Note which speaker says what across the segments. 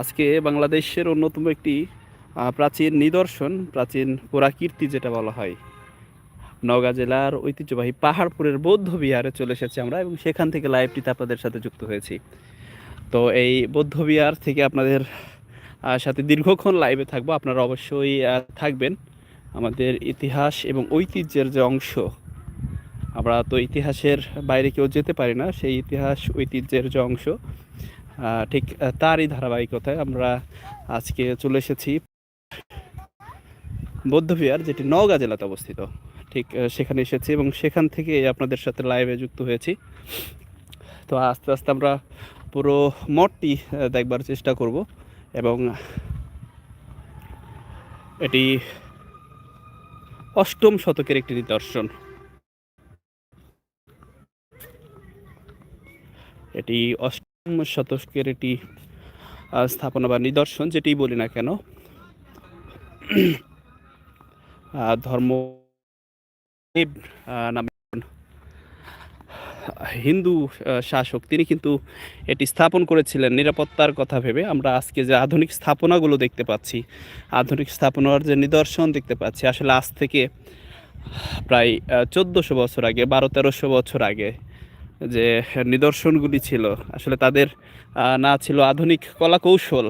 Speaker 1: আজকে বাংলাদেশের অন্যতম একটি প্রাচীন নিদর্শন, প্রাচীন পুরাকীর্তি যেটা বলা হয়। নওগাঁ জেলার ঐতিহ্যবাহী পাহাড়পুরের বৌদ্ধ বিহারে চলে এসেছি আমরা এবং সেখান থেকে লাইভটিতে আপনাদের সাথে যুক্ত হয়েছি। তো এই বৌদ্ধ বিহার থেকে আপনাদের সাথে দীর্ঘক্ষণ লাইভে থাকব। আপনারা অবশ্যই থাকবেন। আমাদের ইতিহাস এবং ঐতিহ্যের যে অংশ, আমরা তো ইতিহাসের বাইরে কেউ যেতে পারি না। সেই ইতিহাস, ঐতিহ্যের যে অংশ ঠিক তারই ধারাবাহিকতায় আমরা আজকে চলে এসেছি বৌদ্ধবিহার, যেটি নওগাঁ জেলাতে অবস্থিত। ঠিক সেখানে এসেছি এবং সেখান থেকে আপনাদের সাথে লাইভে যুক্ত হয়েছি। তো আস্তে আস্তে আমরা পুরো মঠটি দেখবার চেষ্টা করব এবং এটি অষ্টম শতকের একটি নিদর্শন। এটি অষ্টম শতকের আহ, স্থাপনা বা নিদর্শন যেটি বলি না কেন ধর্ম হিন্দু শাসক তিনি কিন্তু এটি স্থাপন করেছিলেন নিরাপত্তার কথা ভেবে। আমরা আজকে যে আধুনিক স্থাপনাগুলো দেখতে পাচ্ছি আধুনিক স্থাপনার যে নিদর্শন দেখতে পাচ্ছি আসলে আজ থেকে প্রায় চোদ্দোশো বছর আগে বারো তেরোশো বছর আগে যে নিদর্শনগুলি ছিল, আসলে তাদের না ছিল আধুনিক কলা কৌশল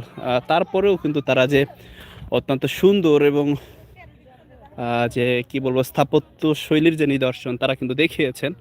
Speaker 1: তারপরেও কিন্তু তারা যে অত্যন্ত সুন্দর এবং যে কি বলব স্থাপত্য শৈলীর যে নিদর্শন, তারা কিন্তু দেখিয়েছেন।